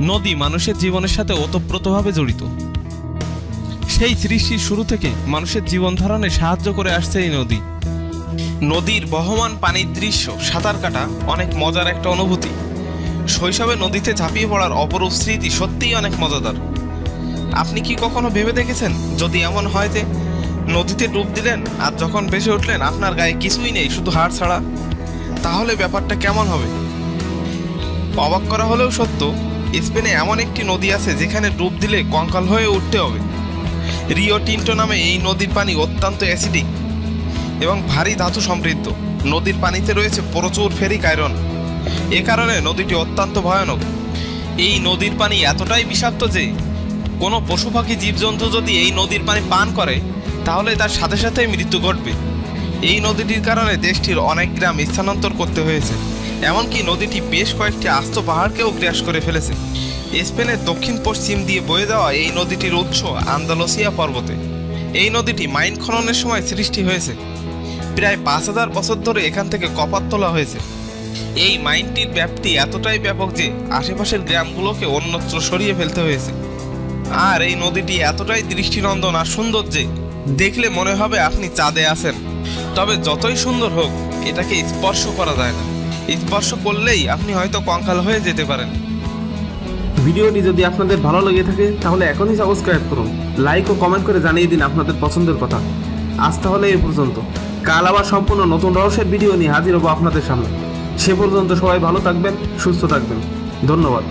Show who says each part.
Speaker 1: নদী মানুষের জীবনের সাথে ওতপ্রোতভাবে জড়িত। সেই সৃষ্টির শুরু থেকে মানুষের জীবন ধারণে সাহায্য করে আসছে এই নদী। নদীর বহমান পানির দৃশ্য, সাঁতার কাটা অনেক মজার একটা অনুভূতি। শৈশবে নদীতে ঝাঁপিয়ে পড়ার অপরূপ স্মৃতি সত্যিই অনেক মজাদার। আপনি কি কখনো ভেবে দেখেছেন, যদি এমন হয় যে নদীতে ডুব দিলেন আর যখন ভেসে উঠলেন আপনার গায়ে কিছুই নেই, শুধু হাড় ছাড়া? তাহলে ব্যাপারটা কেমন হবে? অবাক করা হলেও সত্য স্পেনে এমন একটি নদী আছে যেখানে ডুব দিলে কঙ্কাল হয়ে উঠতে হবে। রিও টিন্টো নামে এই নদীর পানি অত্যন্ত অ্যাসিডিক এবং ভারী ধাতু সমৃদ্ধ। নদীর পানিতে রয়েছে প্রচুর ফেরিক আয়রন এ কারণে নদীটি অত্যন্ত ভয়ানক। এই নদীর পানি এতটাই বিষাক্ত যে, কোনো পশু পাখি, জীবজন্তু যদি এই নদীর পানি পান করে, তাহলে তার সাথে সাথেই মৃত্যু ঘটবে। এই নদীটির কারণে দেশটির অনেক গ্রাম স্থানান্তর করতে হয়েছে। এমনকি নদীটি বেশ কয়েকটি আস্ত পাহাড়কেও গ্রাস করে ফেলেছে। স্পেনের দক্ষিণ পশ্চিম দিয়ে বয়ে যাওয়া এই নদীটির উৎস আন্দালোসিয়া পর্বতে। এই নদীটি মাইন খননের সময় সৃষ্টি হয়েছে। প্রায় পাঁচ হাজার বছর ধরে এখান থেকে কপার তোলা হয়েছে। এই মাইনটির ব্যাপ্তি এতটাই ব্যাপক যে আশেপাশের গ্রামগুলোকে অন্যত্র সরিয়ে ফেলতে হয়েছে। আর এই নদীটি এতটাই দৃষ্টিনন্দন আর সুন্দর যে দেখলে মনে হবে আপনি চাঁদে আছেন। তবে যতই সুন্দর হোক, এটাকে স্পর্শ করা যায় না। স্পর্শ করলেই আপনি হয়তো কঙ্কাল হয়ে যেতে পারেন।
Speaker 2: ভিডিওটি যদি আপনাদের ভালো লেগে থাকে, তাহলে এখনই সাবস্ক্রাইব করুন, লাইক ও কমেন্ট করে জানিয়ে দিন আপনাদের পছন্দের কথা। আজ তাহলে এ পর্যন্ত। কাল আবার সম্পূর্ণ নতুন রহস্যের ভিডিও নিয়ে হাজির হব আপনাদের সামনে। সে পর্যন্ত সবাই ভালো থাকবেন, সুস্থ থাকবেন। ধন্যবাদ।